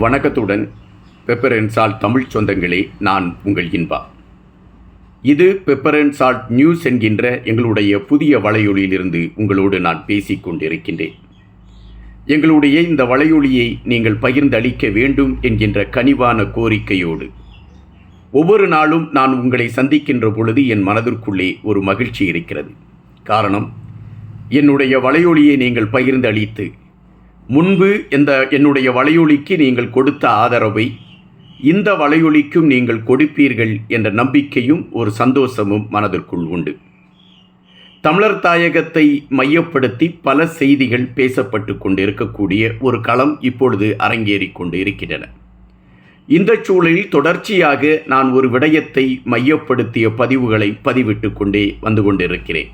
வணக்கத்துடன் pepper and salt Tamil சொந்தங்களே நான் உங்கள் இன்பா. இது பெப்பர் அண்ட் சால்ட் நியூஸ் என்கின்ற எங்களுடைய புதிய வலையொலியிலிருந்து உங்களோடு நான் பேசிக் கொண்டிருக்கின்றேன். எங்களுடைய இந்த வலையொலியை நீங்கள் பகிர்ந்தளிக்க வேண்டும் என்கின்ற கனிவான கோரிக்கையோடு. ஒவ்வொரு நாளும் நான் உங்களை சந்திக்கின்ற பொழுது என் மனதிற்குள்ளே ஒரு மகிழ்ச்சி இருக்கிறது. காரணம் என்னுடைய வலையொலியை நீங்கள் பகிர்ந்து அளித்து முன்பு இந்த என்னுடைய வலையொலிக்கு நீங்கள் கொடுத்த ஆதரவை இந்த வலையொலிக்கும் நீங்கள் கொடுப்பீர்கள் என்ற நம்பிக்கையும் ஒரு சந்தோஷமும் மனதிற்குள் உண்டு. தமிழர் தாயகத்தை மையப்படுத்தி பல செய்திகள் பேசப்பட்டு கொண்டிருக்கக்கூடிய ஒரு களம் இப்பொழுது அரங்கேறி கொண்டு இருக்கின்றன இந்த சூழலில் தொடர்ச்சியாக நான் ஒரு விடயத்தை மையப்படுத்திய பதிவுகளை பதிவிட்டு கொண்டே வந்து கொண்டிருக்கிறேன்.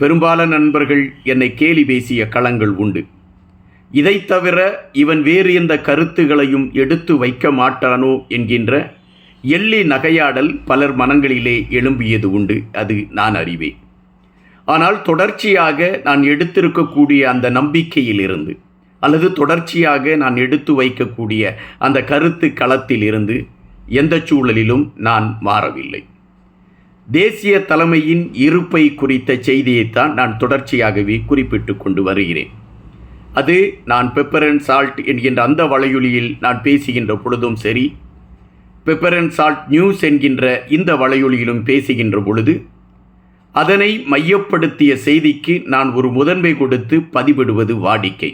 பெரும்பாலான நண்பர்கள் என்னை கேலி பேசிய களங்கள் உண்டு. இதைத் தவிர இவன் வேறு எந்த கருத்துகளையும் எடுத்து வைக்க மாட்டானோ என்கின்ற எள்ளி நகையாடல் பலர் மனங்களிலே எழும்பியது உண்டு. அது நான் அறிவேன். ஆனால் தொடர்ச்சியாக நான் எடுத்திருக்கக்கூடிய அந்த நம்பிக்கையிலிருந்து அல்லது தொடர்ச்சியாக நான் எடுத்து வைக்கக்கூடிய அந்த கருத்து களத்திலிருந்து எந்த சூழலிலும் நான் மாறவில்லை. தேசிய தலைமையின் இருப்பை குறித்த செய்தியைத்தான் நான் தொடர்ச்சியாகவே குறிப்பிட்டு கொண்டு வருகிறேன். அது நான் பெப்பர் அண்ட் சால்ட் என்கின்ற அந்த வலையொலியில் நான் பேசுகின்ற பொழுதும் சரி பெப்பர் அண்ட் சால்ட் நியூஸ் என்கின்ற இந்த வலையொலியிலும் பேசுகின்ற பொழுது அதனை மையப்படுத்திய செய்திக்கு நான் ஒரு முதன்மை கொடுத்து பதிவிடுவது வாடிக்கை.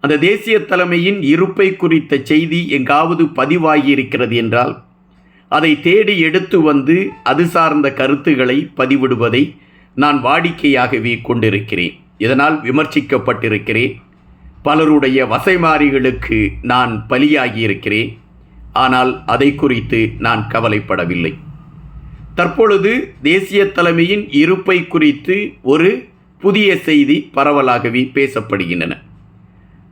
அந்த தேசிய தலைமையின் இருப்பை குறித்த செய்தி எங்காவது பதிவாகியிருக்கிறது என்றால் அதை தேடி எடுத்து வந்து அது சார்ந்த கருத்துக்களை பதிவிடுவதை நான் வாடிக்கையாகவே கொண்டிருக்கிறேன். இதனால் விமர்சிக்கப்பட்டிருக்கிறேன். பலருடைய வசைமாரிகளுக்கு நான் பலியாகி இருக்கிறேன் ஆனால் அதை குறித்து நான் கவலைப்படவில்லை. தற்பொழுது தேசிய தலைமையின் இருப்பை குறித்து ஒரு புதிய செய்தி பரவலாகவே பேசப்படுகின்றன.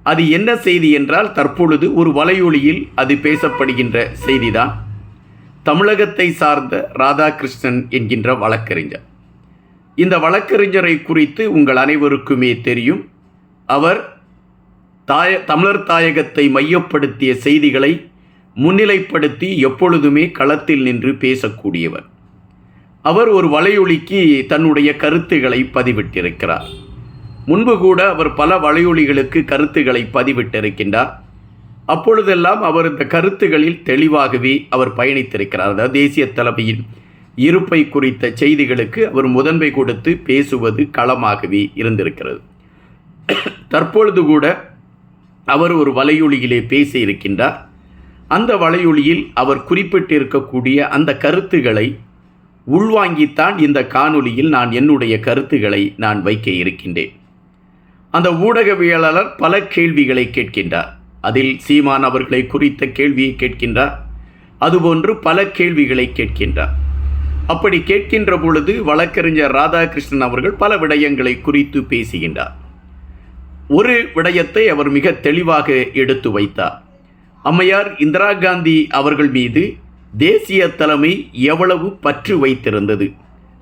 அது என்ன செய்தி என்றால் தற்பொழுது ஒரு வலையொலியில் அது பேசப்படுகின்ற செய்திதான். தமிழகத்தை சார்ந்த ராதாகிருஷ்ணன் என்கின்ற வழக்கறிஞர். இந்த வழக்கறிஞரை குறித்து உங்கள் அனைவருக்குமே தெரியும். அவர் தாய தமிழர் தாயகத்தை மையப்படுத்திய செய்திகளை முன்னிலைப்படுத்தி எப்பொழுதுமே களத்தில் நின்று பேசக்கூடியவர். அவர் ஒரு வலையொலிக்கு தன்னுடைய கருத்துக்களை பதிவிட்டிருக்கிறார். முன்பு கூட அவர் பல வலையொலிகளுக்கு கருத்துக்களை பதிவிட்டிருக்கின்றார். அப்பொழுதெல்லாம் அவர் இந்த கருத்துகளில் தெளிவாகவே அவர் பயணித்திருக்கிறார். அதாவது தேசிய தலைமையின் இருப்பை குறித்த செய்திகளுக்கு அவர் முதன்மை கொடுத்து பேசுவது களமாகவே இருந்திருக்கிறது. தற்பொழுது கூட அவர் ஒரு வலையொலியிலே பேசியிருக்கின்றார் அந்த வலையொலியில் அவர் குறிப்பிட்டிருக்கக்கூடிய அந்த கருத்துக்களை உள்வாங்கித்தான் இந்த காணொலியில் நான் என்னுடைய கருத்துக்களை நான் வைக்க இருக்கின்றேன். அந்த ஊடகவியலாளர் பல கேள்விகளை கேட்கின்றார். அதில் சீமான் அவர்களை குறித்த கேள்வியை கேட்கின்றார். அதுபோன்று பல கேள்விகளை கேட்கின்றார். அப்படி கேட்கின்ற பொழுது வழக்கறிஞர் ராதாகிருஷ்ணன் அவர்கள் பல விடயங்களை குறித்து பேசுகின்றார். ஒரு விடயத்தை அவர் மிக தெளிவாக எடுத்து வைத்தார். அம்மையார் இந்திரா காந்தி அவர்கள் மீது தேசிய தலைமை எவ்வளவு பற்று வைத்திருந்தது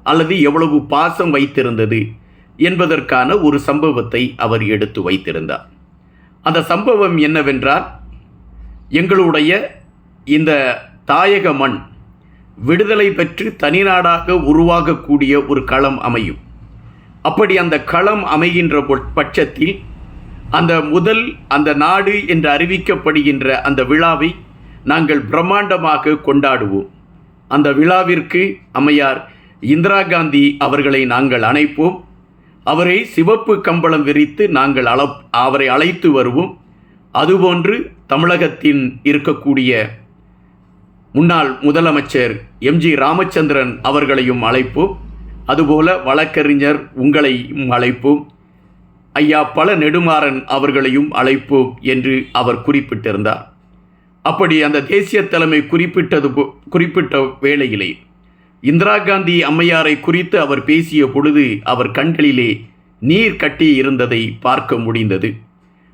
அல்லது எவ்வளவு பாசம் வைத்திருந்தது என்பதற்கான ஒரு சம்பவத்தை அவர் எடுத்து வைத்திருந்தார். அந்த சம்பவம் என்னவென்றால் எங்களுடைய இந்த தாயக மண் விடுதலை பெற்று தனிநாடாக உருவாகக்கூடிய ஒரு களம் அமையும். அப்படி அந்த களம் அமைகின்ற பட்சத்தில் அந்த முதல் அந்த நாடு என்று அறிவிக்கப்படுகின்ற அந்த விழாவை நாங்கள் பிரம்மாண்டமாக கொண்டாடுவோம். அந்த விழாவிற்கு அம்மையார் இந்திரா காந்தி அவர்களை நாங்கள் அணைப்போம். அவரை சிவப்பு கம்பளம் விரித்து நாங்கள் அள அவரை அழைத்து வருவோம். அதுபோன்று தமிழகத்தின் இருக்கக்கூடிய முன்னாள் முதலமைச்சர் எம்ஜி ராமச்சந்திரன் அவர்களையும் அழைப்போம் அதுபோல வழக்கறிஞர் உங்களையும் அழைப்போம் ஐயா பல நெடுமாறன் அவர்களையும் அழைப்போம் என்று அவர் குறிப்பிட்டிருந்தார். அப்படி அந்த தேசிய தலைமை குறிப்பிட்டது குறிப்பிட்ட வேளையிலே இந்திரா காந்தி அம்மையாரை குறித்து அவர் பேசிய பொழுது அவர் கண்களிலே நீர் கட்டி இருந்ததை பார்க்க முடிந்தது.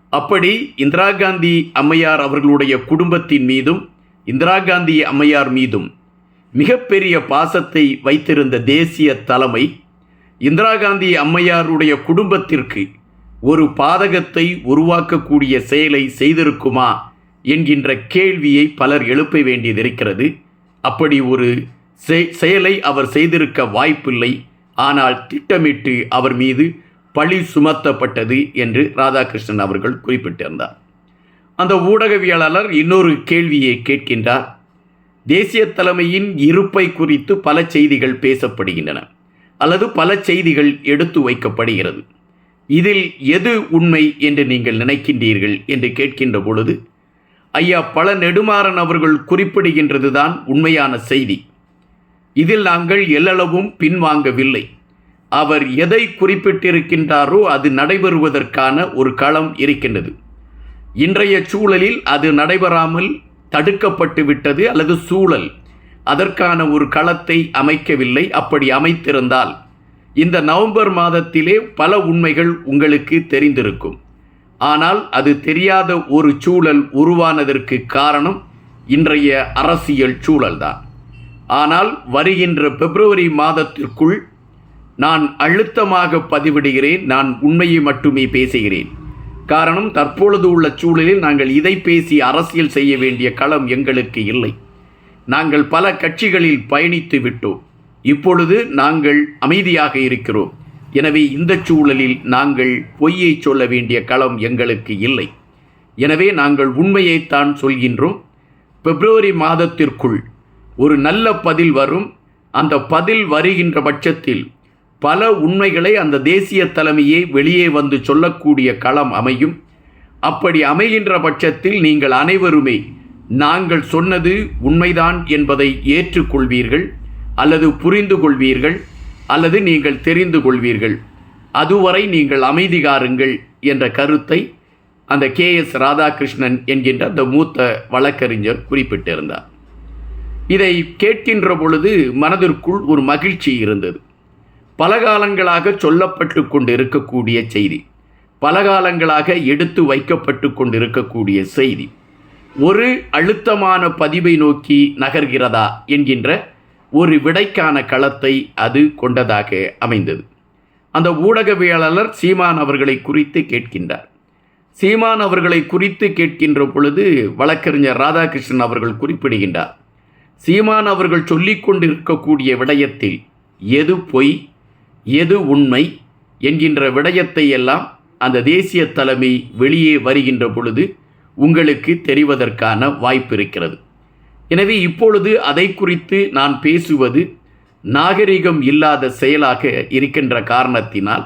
அப்படி இந்திரா காந்தி அம்மையார் அவர்களுடைய குடும்பத்தின் மீதும் இந்திரா காந்தி அம்மையார் மீதும் மிகப்பெரிய பாசத்தை வைத்திருந்த தேசிய தலைமை இந்திரா காந்தி அம்மையாருடைய குடும்பத்திற்கு ஒரு பாதகத்தை உருவாக்கக்கூடிய செயலை செய்திருக்குமா என்கின்ற கேள்வியை பலர் எழுப்ப வேண்டியதிருக்கிறது. அப்படி ஒரு செ- செயலை அவர் செய்திருக்க வாய்ப்பில்லை. ஆனால் திட்டமிட்டு அவர் மீது பழி சுமத்தப்பட்டது என்று ராதாகிருஷ்ணன் அவர்கள் குறிப்பிட்டிருந்தார். அந்த ஊடகவியலாளர் இன்னொரு கேள்வியை கேட்கின்றார். தேசிய தலைமையின் இருப்பை குறித்து பல செய்திகள் பேசப்படுகின்றன அல்லது பல செய்திகள் எடுத்து வைக்கப்படுகிறது. இதில் எது உண்மை என்று நீங்கள் நினைக்கின்றீர்கள் என்று கேட்கின்ற பொழுது ஐயா பல நெடுமாறன் அவர்கள் குறிப்பிடுகின்றதுதான் உண்மையான செய்தி. இதில் நாங்கள் எல்லளவும் பின்வாங்கவில்லை. அவர் எதை குறிப்பிட்டிருக்கின்றாரோ அது நடைபெறுவதற்கான ஒரு களம் இருக்கின்றது. இன்றைய சூழலில் அது நடைபெறாமல் தடுக்கப்பட்டு விட்டது அல்லது சூழல் அதற்கான ஒரு களத்தை அமைக்கவில்லை. அப்படி அமைத்திருந்தால் இந்த நவம்பர் மாதத்திலே பல உண்மைகள் உங்களுக்கு தெரிந்திருக்கும். ஆனால் அது தெரியாத ஒரு சூழல் உருவானதற்கு காரணம் இன்றைய அரசியல் சூழல்தான். ஆனால் வருகின்ற பிப்ரவரி மாதத்திற்குள் நான் அழுத்தமாக பதிவிடுகிறேன். நான் உண்மையை மட்டுமே பேசுகிறேன். காரணம் தற்பொழுது உள்ள சூழலில் நாங்கள் இதை பேசி அரசியல் செய்ய வேண்டிய களம் எங்களுக்கு இல்லை. நாங்கள் பல கட்சிகளில் பயணித்து விட்டோம். இப்பொழுது நாங்கள் அமைதியாக இருக்கிறோம். எனவே இந்த சூழலில் நாங்கள் பொய்யை சொல்ல வேண்டிய களம் எங்களுக்கு இல்லை. எனவே நாங்கள் உண்மையைத்தான் சொல்கின்றோம். பிப்ரவரி மாதத்திற்குள் ஒரு நல்ல பதில் வரும். அந்த பதில் வருகின்ற பட்சத்தில் பல உண்மைகளை அந்த தேசிய தலைமையே வெளியே வந்து சொல்லக்கூடிய களம் அமையும். அப்படி அமைகின்ற பட்சத்தில் நீங்கள் அனைவருமே நாங்கள் சொன்னது உண்மைதான் என்பதை ஏற்றுக்கொள்வீர்கள் அல்லது புரிந்து கொள்வீர்கள் அல்லது நீங்கள் தெரிந்து கொள்வீர்கள் அதுவரை நீங்கள் அமைதி காருங்கள் என்ற கருத்தை அந்த கே எஸ் ராதாகிருஷ்ணன் என்கின்ற அந்த மூத்த வழக்கறிஞர் குறிப்பிட்டிருந்தார். இதை கேட்கின்ற பொழுது மனதிற்குள் ஒரு மகிழ்ச்சி இருந்தது. பல காலங்களாக சொல்லப்பட்டு கொண்டு இருக்கக்கூடிய செய்தி. பல காலங்களாக எடுத்து வைக்கப்பட்டு கொண்டு இருக்கக்கூடிய செய்தி. ஒரு அழுத்தமான பதிவை நோக்கி நகர்கிறதா என்கின்ற ஒரு விடைக்கான களத்தை அது கொண்டதாக அமைந்தது. அந்த ஊடகவியலாளர் சீமான் அவர்களை குறித்து கேட்கின்றார். சீமான் அவர்களை குறித்து கேட்கின்ற பொழுது வழக்கறிஞர் ராதாகிருஷ்ணன் அவர்கள் குறிப்பிடுகின்றார். சீமான் அவர்கள் சொல்லிக் கொண்டிருக்கக்கூடிய விடயத்தில் எது பொய்? எது உண்மை என்கின்ற விடயத்தை எல்லாம் அந்த தேசிய தலைமை வெளியே வருகின்ற பொழுது உங்களுக்கு தெரிவதற்கான வாய்ப்பு இருக்கிறது. எனவே இப்பொழுது அதை குறித்து நான் பேசுவது நாகரிகம் இல்லாத செயலாக இருக்கின்ற காரணத்தினால்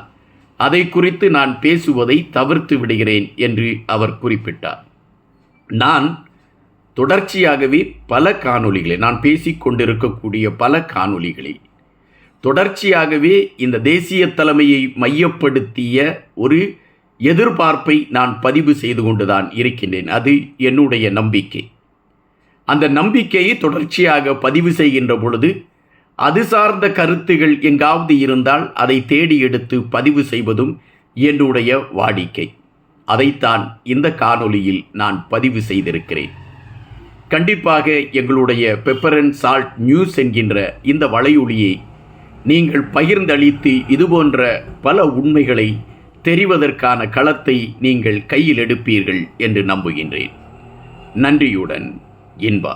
அதை குறித்து நான் பேசுவதை தவிர்த்து விடுகிறேன் என்று அவர் குறிப்பிட்டார். நான் தொடர்ச்சியாகவே பல காணொளிகளை நான் பேசிக்கொண்டிருக்கக்கூடிய பல காணொளிகளில் தொடர்ச்சியாகவே இந்த தேசிய தலைமையை மையப்படுத்திய ஒரு எதிர்பார்ப்பை நான் பதிவு செய்து கொண்டுதான் இருக்கின்றேன். அது என்னுடைய நம்பிக்கை. அந்த நம்பிக்கையை தொடர்ச்சியாக பதிவு செய்கின்ற பொழுது அது சார்ந்த கருத்துகள் எங்காவது இருந்தால் அதை தேடி எடுத்து பதிவு செய்வதும் என்னுடைய வாடிக்கை. அதைத்தான் இந்த காணொளியில் நான் பதிவு செய்திருக்கிறேன். கண்டிப்பாக எங்களுடைய பெப்பர் அண்ட் சால்ட் நியூஸ் என்கின்ற இந்த வலையொலியை நீங்கள் பகிர்ந்தளித்து இதுபோன்ற பல உண்மைகளை தெரிவதற்கான களத்தை நீங்கள் கையில் எடுப்பீர்கள் என்று நம்புகின்றேன். நன்றியுடன் இன்பா.